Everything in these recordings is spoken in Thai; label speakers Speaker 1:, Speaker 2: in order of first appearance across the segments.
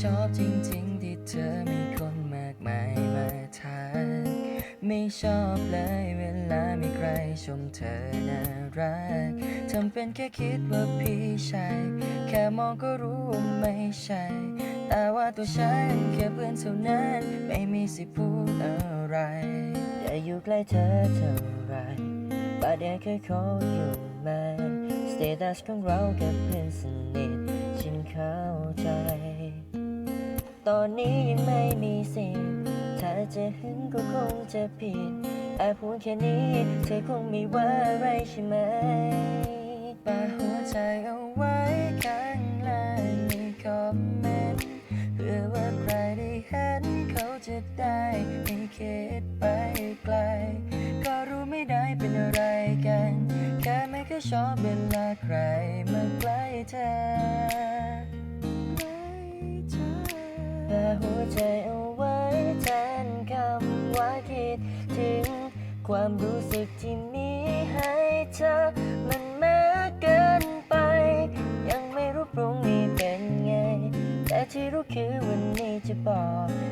Speaker 1: ชอบจริงๆ ที่เธอมีคนมากมายมาทักไม่ชอบเลยเวลามีใครชมเธอน่ารักทำเป็นแค่คิดว่าพี่ใช่แค่มองก็รู้ว่าไม่ใช่ แต่ว่าตัวฉันแค่เพื่อนเท่านั้น ไม่มีสิทธิ์พูดอะไรอย่าอยู่ใกล้เธอเท่าไรบาดแผลเคยขออยู่ไหมสเตตัสของเรากับเพื่อนสนิทฉันเข้าใจ ตอนนี้ยังไม่มีสิทธิ์ถ้าจะหึงก็คงจะผิดแอบพูดแค่นี้ เธอคงไม่ว่าอะไรใช่ไหมปาหัวใจเอาไว้ข้างล่างในคอมเมนต์เพื่อว่าใครได้เห็นเขาจะได้ไม่คิดไปไกล ก็รู้ไม่ได้เป็นอะไรกัน แค่ไม่เคยชอบเวลาใครมาใกล้เธอ หัวใจเอาไว้แทนคำว่าคิดถึง ความรู้สึกที่มีให้เธอ มันมากเกินไป ยังไม่รู้พรุ่งนี้เป็นไง แต่ที่รู้คือวันนี้จะบอก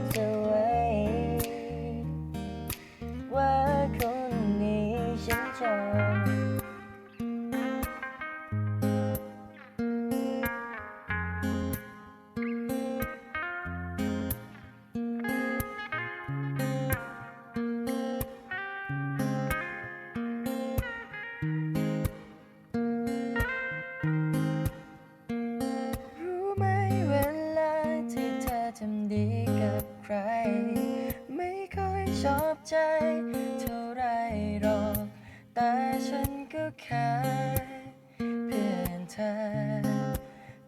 Speaker 1: อบใจ เท่าไรหรอก แต่ฉันก็แค่เพื่อนเธอ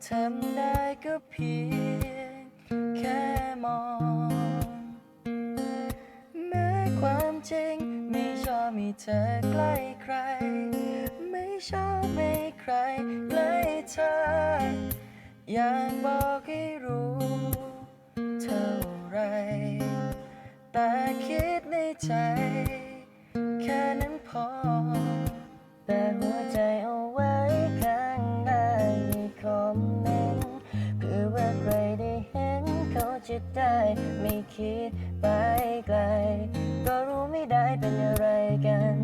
Speaker 1: ทำได้ก็เพียงแค่มองแม้ความจริง ไม่ชอบมีเธอใกล้ใคร ไม่ชอบไม่ใครใกล้เธออยากบอกให้ จะได้ไม่คิดไปไกล ก็รู้ไม่ได้เป็นอะไรกัน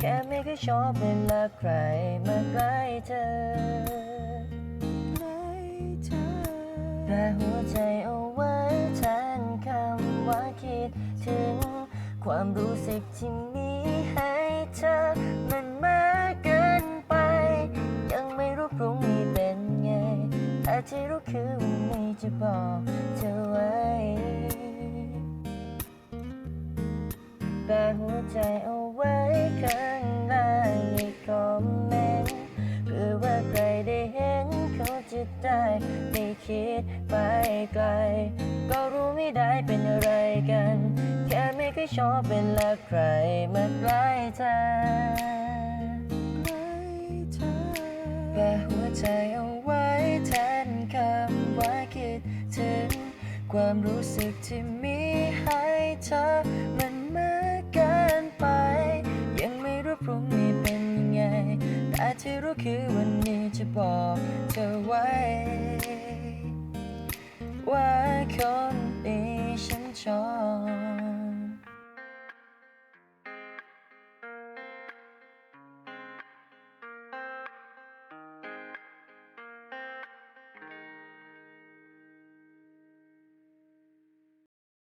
Speaker 1: แค่ไม่เคยชอบเวลาใครมาใกล้เธอ แต่หัวใจเอาไว้แทนคำว่าคิดถึง ความรู้สึกที่มีให้เธอ ที่รู้คือวันนี้จะบอกเธอไว้แต่หัวใจเอาไว้ข้างล่างในคอมเมนต์เพื่อว่าใครได้เห็นเขาจะได้ไม่คิดไปไกล ก็รู้ไม่ได้เป็นอะไรกัน แค่ไม่เคยชอบเวลาใครมาใกล้เธอแต่หัวใจเอา คิดถึงความรู้สึกที่มีให้เธอมันมากเกินไป ยังไม่รู้พรุ่งนี้เป็นยังไง แต่ที่รู้คือวันนี้จะบอกเธอไว้ ว่าคนนี้ฉันชอบ